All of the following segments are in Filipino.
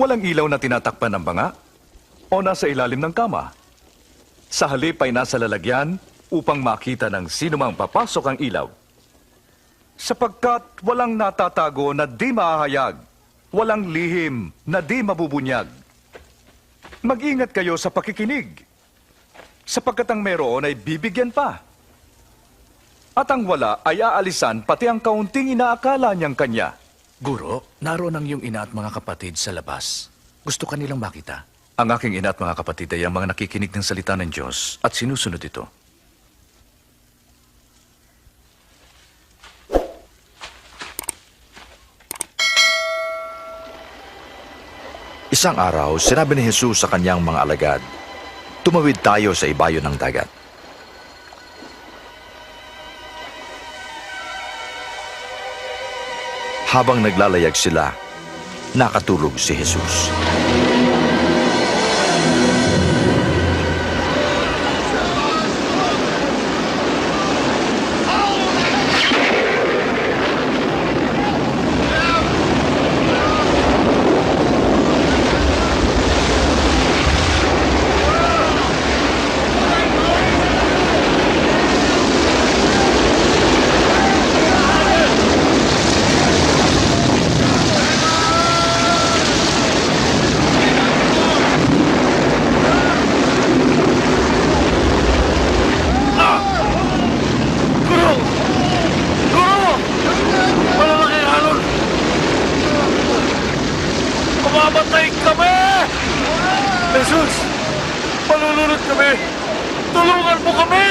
Walang ilaw na tinatakpan ng banga o nasa ilalim ng kama. Sa halip ay nasa lalagyan upang makita ng sino mang papasok ang ilaw. Sapagkat walang natatago na di mahahayag, walang lihim na di mabubunyag. Mag-ingat kayo sa pakikinig, sapagkat ang meron ay bibigyan pa. At ang wala ay aalisan pati ang kaunting inaakala niyang kanya. Guro, naroon ang iyong ina at mga kapatid sa labas. Gusto ka nilang makita. Ang aking ina at mga kapatid ay ang mga nakikinig ng salita ng Diyos at sinusunod ito. Isang araw, sinabi ni Jesus sa kanyang mga alagad, Tumawid tayo sa ibayo ng dagat. Habang naglalayag sila, nakatulog si Jesus. Jesus! Malulunod kami! Tulungan mo kami!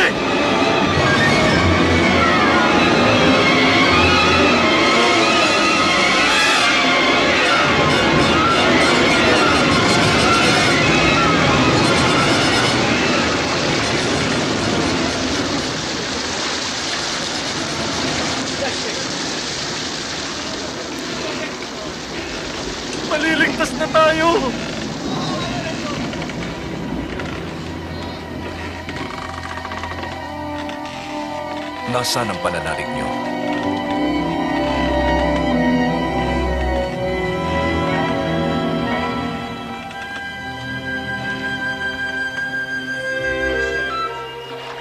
Maliligtas na tayo! Nasaan ang pananalig niyo?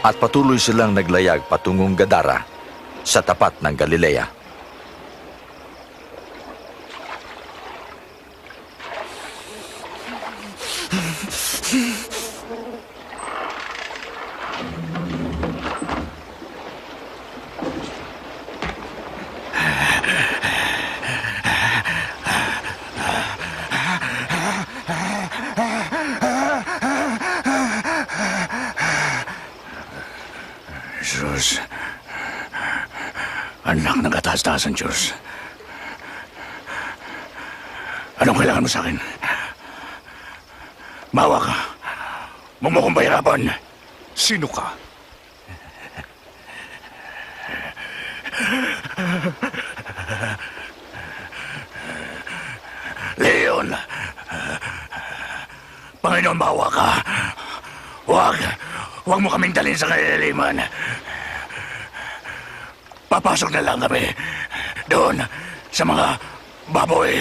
At patuloy silang naglayag patungong Gadara sa tapat ng Galilea. Jesus, Diyos. Anong kailangan mo sa akin? Mawa ka. Huwag mo. Sino ka? Leon! Panginoon, bawa ka. Huwag. Huwag mo kaming dalhin sa kailaliman. Papasok na lang kami. Doon, sa mga baboy.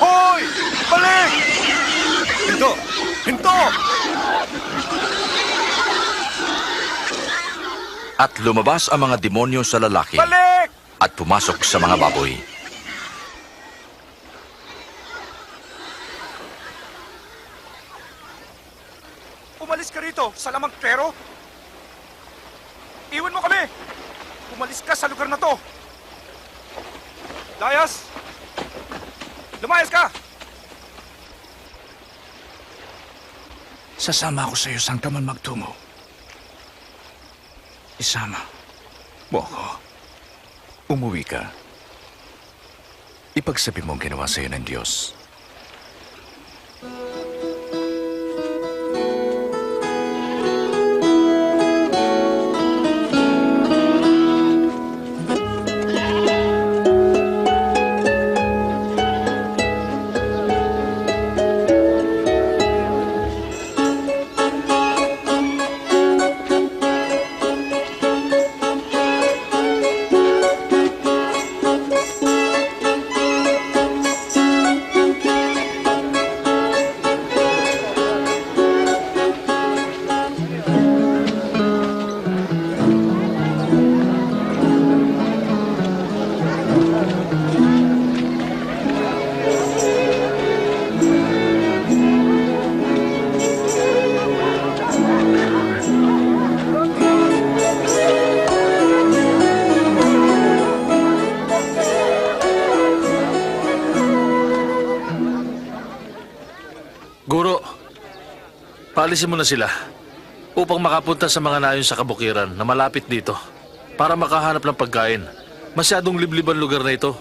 Hoy! Balik! Hinto! Hinto! At lumabas ang mga demonyo sa lalaki Balik! at pumasok sa mga baboy. Umalis ka rito sa lamang pero. Iwan mo kami. Umalis ka sa lugar na to. Layas! Lumayas ka! Sasama ako sa iyo saan ka man magtungo. Isama mo ako. Umuwi ka. Ipagsabi mo ang ginawa sa iyo ng Diyos. Paalisin mo na sila upang makapunta sa mga nayon sa kabukiran na malapit dito para makahanap ng pagkain. Masyadong liblib ang lugar na ito.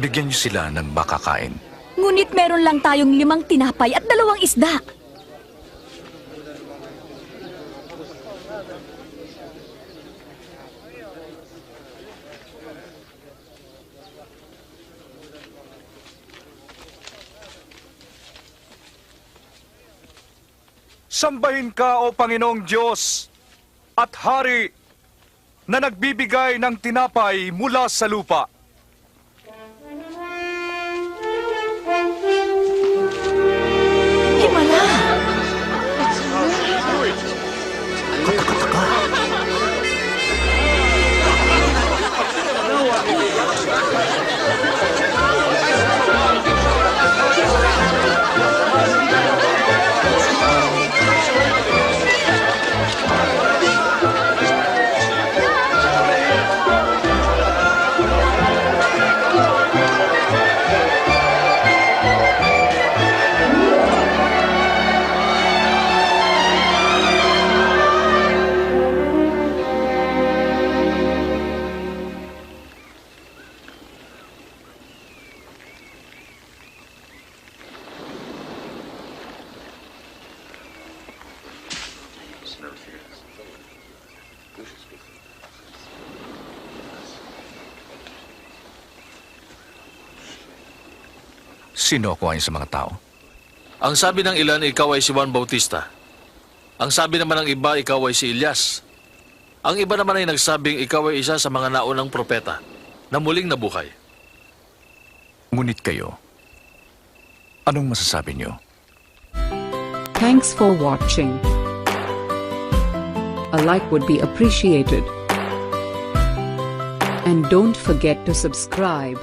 Bigyan niyo sila ng makakain. Ngunit meron lang tayong limang tinapay at dalawang isda. Sambahin ka, O Panginoong Diyos, at Hari na nagbibigay ng tinapay mula sa lupa. Sino ako ayon sa mga tao? Ang sabi ng ilan, ikaw ay si Juan Bautista. Ang sabi naman ng iba, ikaw ay si Elias. Ang iba naman ay nagsabing ikaw ay isa sa mga naunang propeta na muling nabuhay. Ngunit kayo, anong masasabi niyo? Thanks for watching. A like would be appreciated. And don't forget to subscribe.